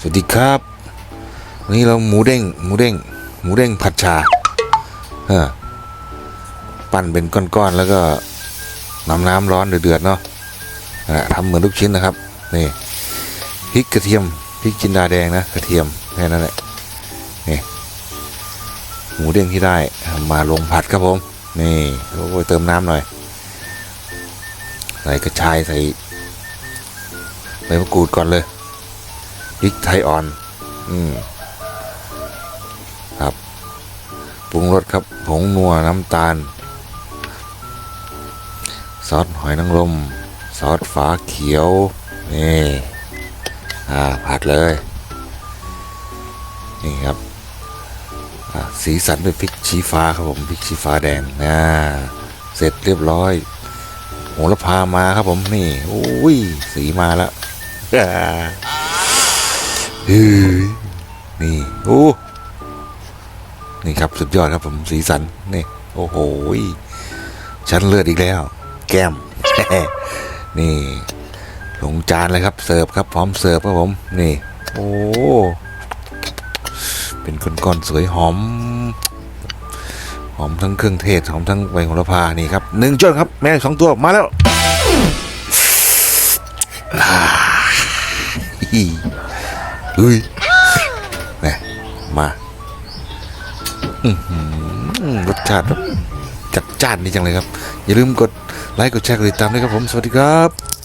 สวัสดีครับ วันนี้เราหมูเด้งหมูเด้งหมูเด้งผัดชาเออปั้นเป็นก้อนๆแล้วก็น้ำน้ำร้อนเดือดๆเนาะะทำเหมือนลูกชิ้นนะครับนี่พริกกระเทียมพริกจินดาแดงนะกระเทียมแค่นั้นแหละนี่หมูเด้งที่ได้มาลงผัดครับผมนี่โอ้ยเติมน้ำหน่อยใส่กระชายใส่ใบมะกรูดก่อนเลย พริกไทยอ่อน อืมครับปรุงรสครับผงนัวน้ำตาล ซอสหอยนางรมซอสฝาเขียว นี่อ่าผัดเลย นี่ครับอ่าสีสันด้วยพริกชี้ฟ้าครับผมพริกชี้ฟ้าแดงอ่าเสร็จเรียบร้อยโหระพามาครับผมนี่อุ้ยสีมาแล้ว ฮ้ยนี่โอ้นี่ครับสุดยอดครับผมสีสันนี่โอ้โหชั้นเลือดอีกแล้ว แก้ม นี่ลงจานเลยครับเสิร์ฟครับพร้อมเสิร์ฟครับผมนี่ โอ้เป็นก้อนๆสวยหอมหอมทั้งเครื่องเทศหอมทั้งใบโหระพานี่ครับหนึ่งจนครับ แม่สองตัวมาแล้วอ่าฮิ เฮ้ยนี่มาอืรสชาติแบบจัดจ้านดีจังเลยครับ อย่าลืมกดไลค์กดแชร์กดติดตามด้วยครับผม สวัสดีครับ